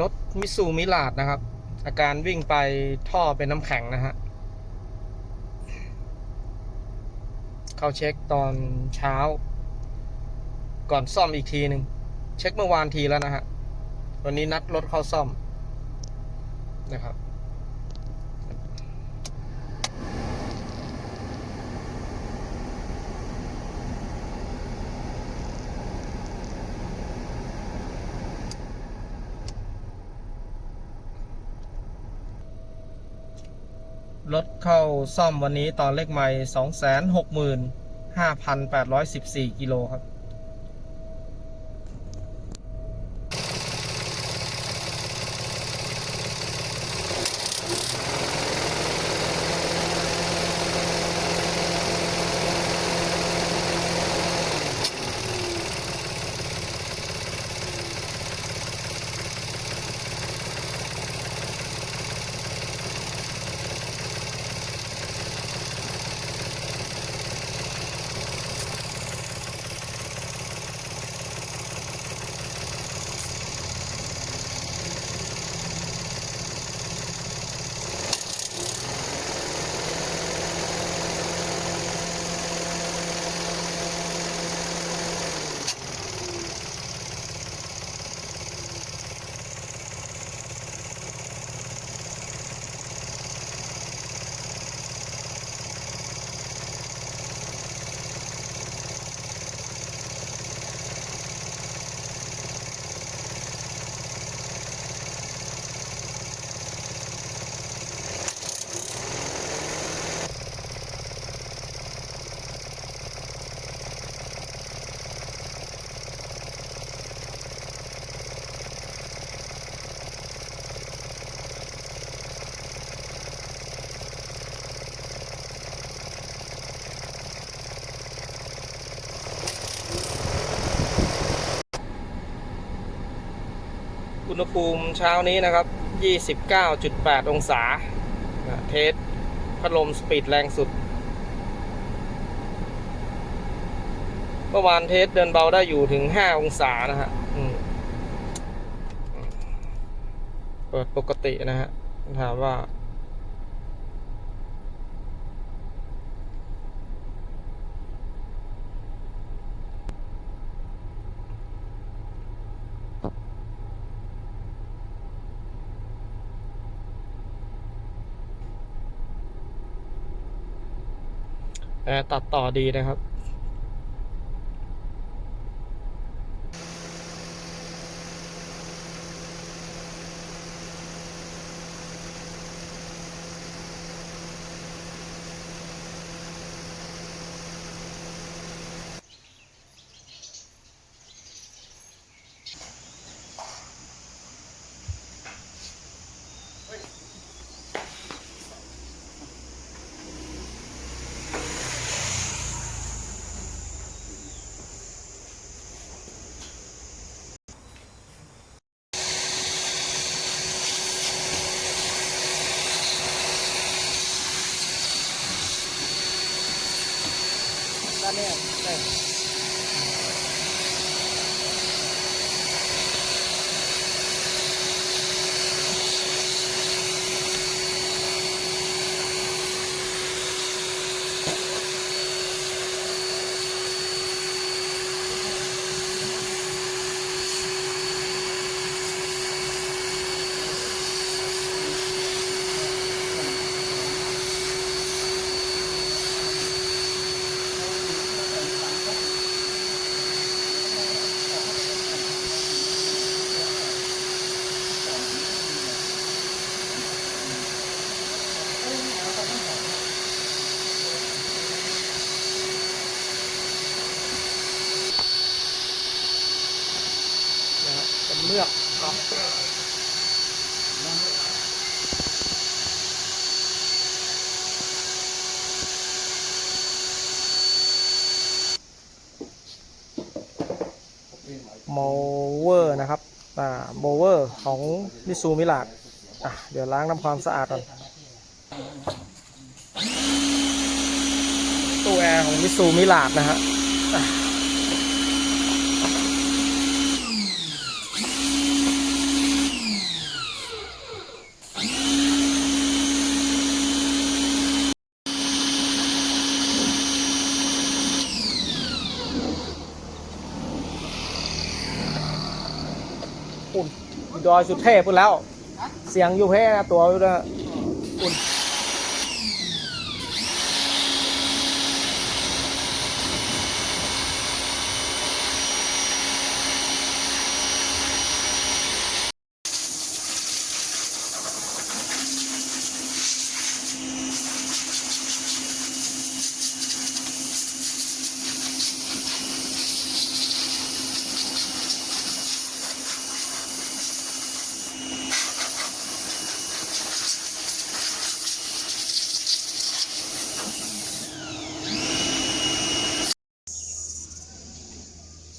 รถมิสูมิลาดนะครับ อาการวิ่งไปท่อเป็นน้ำแข็งนะฮะ เข้าเช็คตอนเช้า ก่อนซ่อมอีกทีหนึ่ง เช็คเมื่อวานทีแล้วนะฮะ วันนี้นัดรถเข้าซ่อมนะครับ รถเข้าซ่อมวันนี้ตอนเลขไม่สองแสนหกหมื่นห้าพันแปดร้อยสิบสี่กิโลครับ ณหภูมิเช้านี้นะครับ 29.8 องศา เทสพัดลมสปีดแรงสุด เมื่อวานเทสเดินเบาได้อยู่ถึง 5 องศานะฮะเปิดปกตินะฮะ ถามว่า ตัดต่อดีนะครับ โมเวอร์นะครับ อ่า โมเวอร์ของมิซูมิลาดอะ เดี๋ยวล้างทำความสะอาดก่อน ตู้แอร์ของมิซูมิลาดนะฮะอะ ปุ่นอยู่ ดอยสุเทพพุ่นแล้ว เสียงอยู่แพ้ตัวอยู่นะ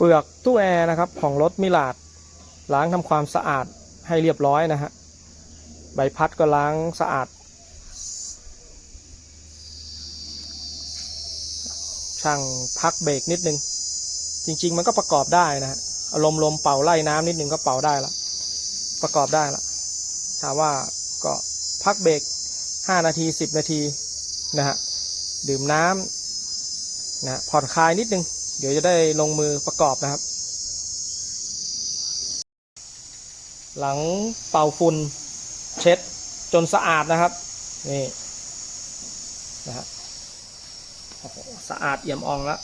เปลือกตู้แอร์นะครับของรถมิลาดล้างทำความสะอาดให้เรียบร้อยนะฮะใบพัดก็ล้างสะอาด ช่างพักเบรกนิดนึง จริง ๆ มันก็ประกอบได้นะฮะอารมณ์ลมเป่าไล่น้ำนิดนึงก็เป่าได้ละประกอบได้ละถามว่าก็พักเบรก5 นาที 10 นาทีนะฮะดื่มน้ำนะฮะผ่อนคลายนิดนึง เดี๋ยวจะได้ลงมือประกอบนะครับ หลังเป่าฝุ่นเช็ดจนสะอาดนะครับ นี่นะฮะสะอาดเอี่ยมอ่องแล้ว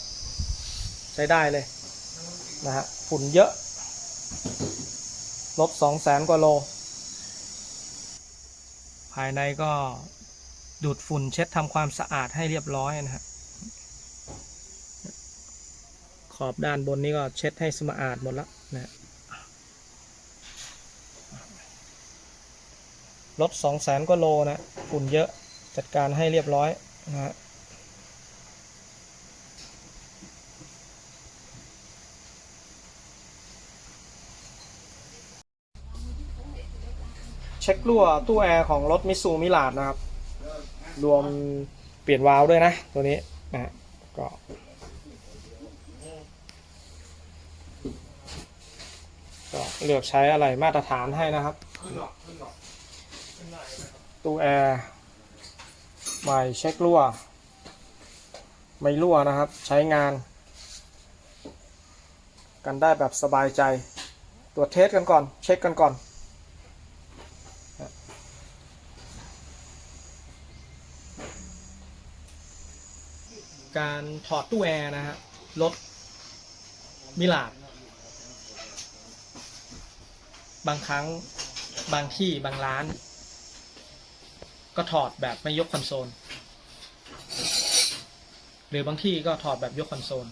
ใช้ได้เลยนะฮะฝุ่นเยอะ ลบสองแสนกว่าโล ภายในก็ดูดฝุ่นเช็ดทำความสะอาดให้เรียบร้อยนะฮะ ขอบด้านบนนี้ก็เช็ดให้สะอาดหมดแล้วนะรถสองแสนกว่าโลนะฝุ่นเยอะจัดการให้เรียบร้อยนะฮะเช็ครั่วตู้แอร์ของรถมิสูมิลาดนะครับ รวมเปลี่ยนวาล์วด้วยนะ ตัวนี้นะก็ ก็เลือกใช้อะไรมาตรฐานให้นะครับตู้แอร์ใหม่เช็ครั่ว ไม่รั่วนะครับ ใช้งาน กันได้แบบสบายใจ ตรวจเทสกันก่อน เช็คกันก่อนการถอดตู้แอร์นะฮะรถมิลาด บางครั้งบางที่บางร้าน ก็ถอดแบบไม่ยกคอนโซล หรือบางที่ก็ถอดแบบยกคอนโซล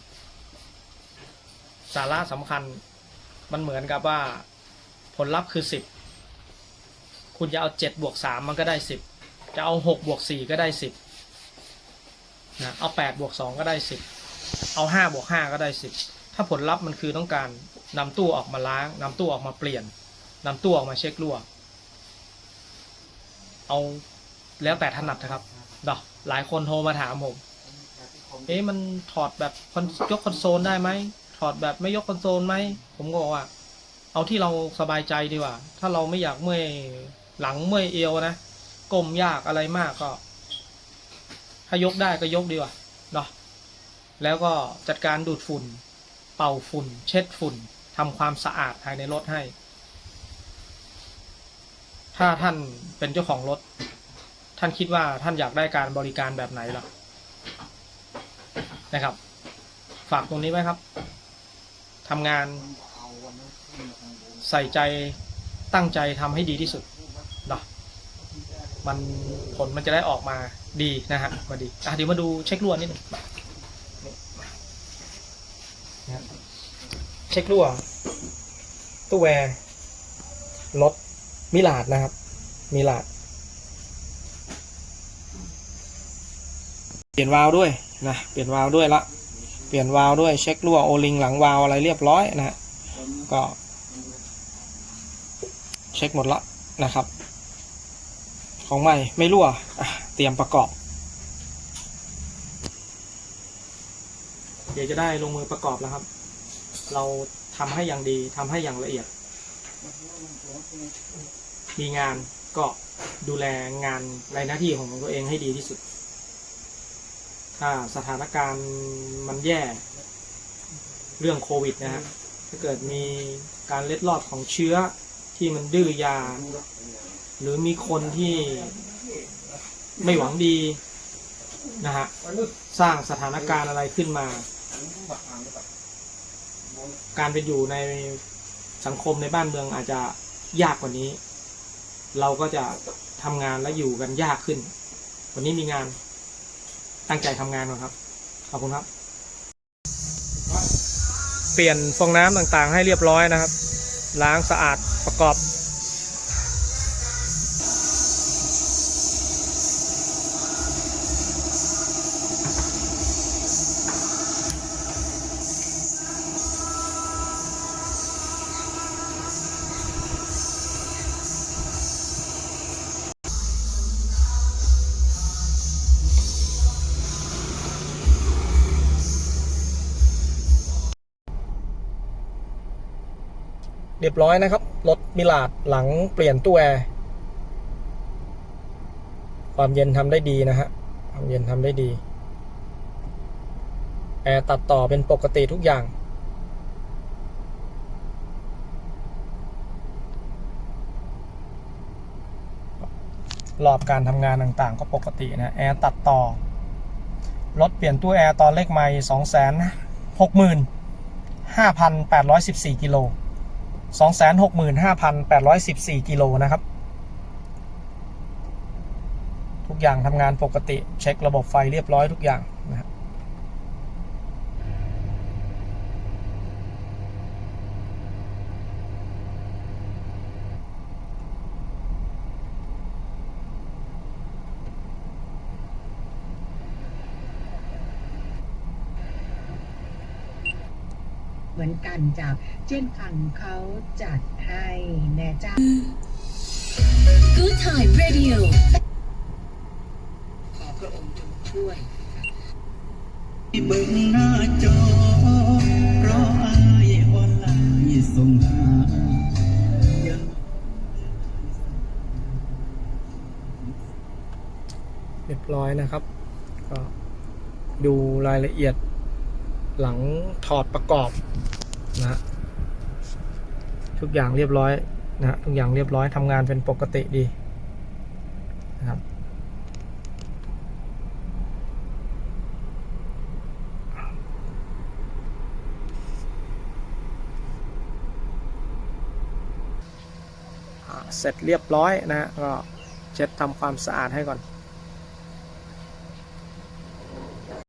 สาระสำคัญมันเหมือนกับว่าผลลัพธ์คือ10คุณจะเอา7บวก3มันก็ได้10จะเอา6บวก4ก็ได้10นะเอา8บวก2ก็ได้10เอา5บวก5ก็ได้10ถ้าผลลัพธ์มันคือต้องการนำตู้ออกมาล้างนำตู้ออกมาเปลี่ยน นำตู้ออกมาเช็ครั่ว เอาแล้วแต่ถนัดนะครับเนาะหลายคนโทรมาถามผม เอ๊ะมันถอดแบบยกคอนโซลได้ไหม ถอดแบบไม่ยกคอนโซลไหม ผมก็บอกว่า เอาที่เราสบายใจดีกว่า ถ้าเราไม่อยากเมื่อยหลังเมื่อยเอวนะก้มยากอะไรมากก็ ถ้ายกได้ก็ยกดีกว่าเนาะแล้วก็จัดการดูดฝุ่น เป่าฝุ่น เช็ดฝุ่นทำความสะอาดภายในรถให้ ถ้าท่านเป็นเจ้าของรถ ท่านคิดว่าท่านอยากได้การบริการแบบไหนล่ะนะครับ ฝากตรงนี้ไว้ครับทำงานใส่ใจตั้งใจทำให้ดีที่สุดเนาะมันผลมันจะได้ออกมาดีนะฮะมาดีอะเดี๋ยวมาดูเช็ครั่วนิดหนึ่งเช็ครั่วตู้แวร์รถ มิลาดนะครับ มิลาดเปลี่ยนวาล์วด้วยนะเปลี่ยนวาล์วด้วยละเปลี่ยนวาล์วด้วยเช็ครั่วโอลิงหลังวาล์วอะไรเรียบร้อยนะฮะก็ เช็คหมดละนะครับ ของใหม่ไม่รั่วเตรียมประกอบ เดี๋ยวจะได้ลงมือประกอบแล้วครับ เราทำให้อย่างดีทำให้อย่างละเอียด มีงานก็ดูแลงานในหน้าที่ของตัวเองให้ดีที่สุด ถ้าสถานการณ์มันแย่เรื่องโควิดนะฮะถ้าเกิดมีการเล็ดลอดของเชื้อที่มันดื้อยา หรือมีคนที่ไม่หวังดีนะฮะสร้างสถานการณ์อะไรขึ้นมา การเป็นอยู่ในสังคมในบ้านเมืองอาจจะยากกว่านี้ เราก็จะทำงานและอยู่กันยากขึ้น วันนี้มีงานตั้งใจทำงานก่อนครับ ขอบคุณครับ เปลี่ยนฟองน้ำต่างๆ ให้เรียบร้อยนะครับ ล้างสะอาดประกอบ เรียบร้อยนะครับ รถมิลาดหลังเปลี่ยนตู้แอร์ ความเย็นทำได้ดีนะฮะ ความเย็นทำได้ดี แอร์ตัดต่อเป็นปกติทุกอย่าง รอบการทำงานต่างๆ ก็ปกตินะ แอร์ตัดต่อ รถเปลี่ยนตู้แอร์ตอนเลขไม่สองแสนหกหมื่นห้าพันแปดร้อยสิบสี่กิโล 265,814 กิโลนะครับ ทุกอย่างทำงานปกติ เช็คระบบไฟเรียบร้อยทุกอย่างนะครับเหมือนกันจาก เจียนคังเขาจัดให้แน่จ้า Good Time Radio ขอพระองค์จงช่วยเบิ่งหน้าจอ เพราะอายออนไลน์ส่งหายังเรียบร้อยนะครับ ก็ดูรายละเอียดหลังถอดประกอบนะฮะ ทุกอย่างเรียบร้อยนะฮะทุกอย่างเรียบร้อยทำงานเป็นปกติดีนะครับเสร็จเรียบร้อยนะก็เช็ดทำความสะอาดให้ก่อน